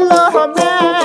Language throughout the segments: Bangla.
love, you.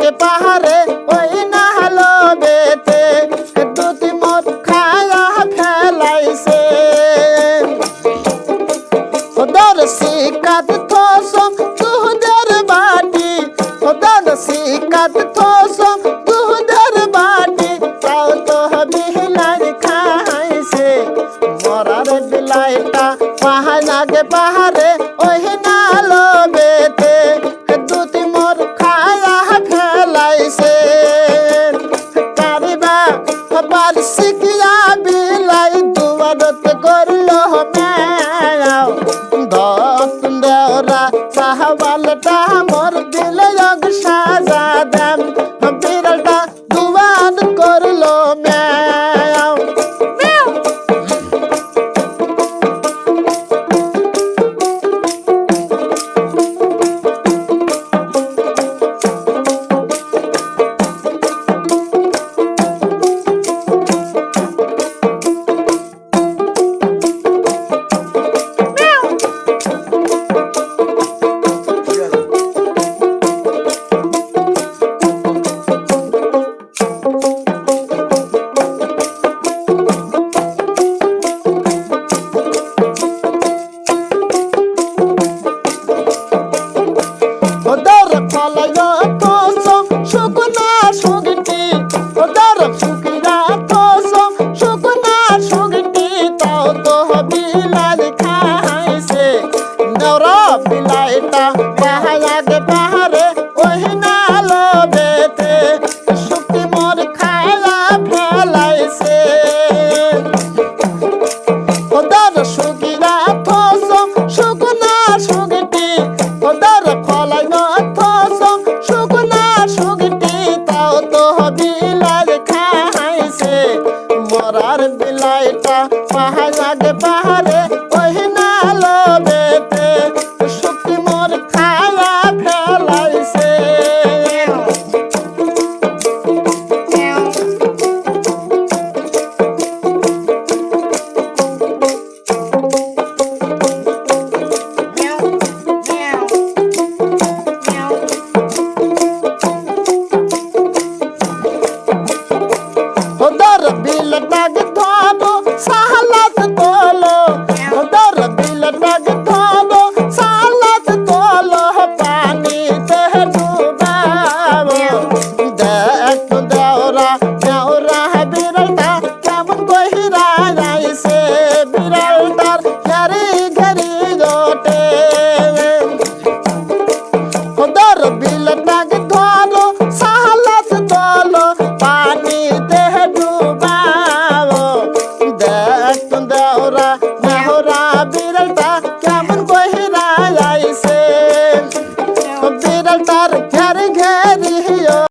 পানাকে পাহাড়ে, ওই না হলো বেতে। দুটি মোট খায়া ফেলাইছে। ওদের শিকাত থসম তুহদের বাটি। ওদের শিকাত বার্ষিকিয়া বিলাই দুয়ারত করল ম্যাও দত দেওরা সাহবালটা মোর দিলে সাজা দেন। ফলায়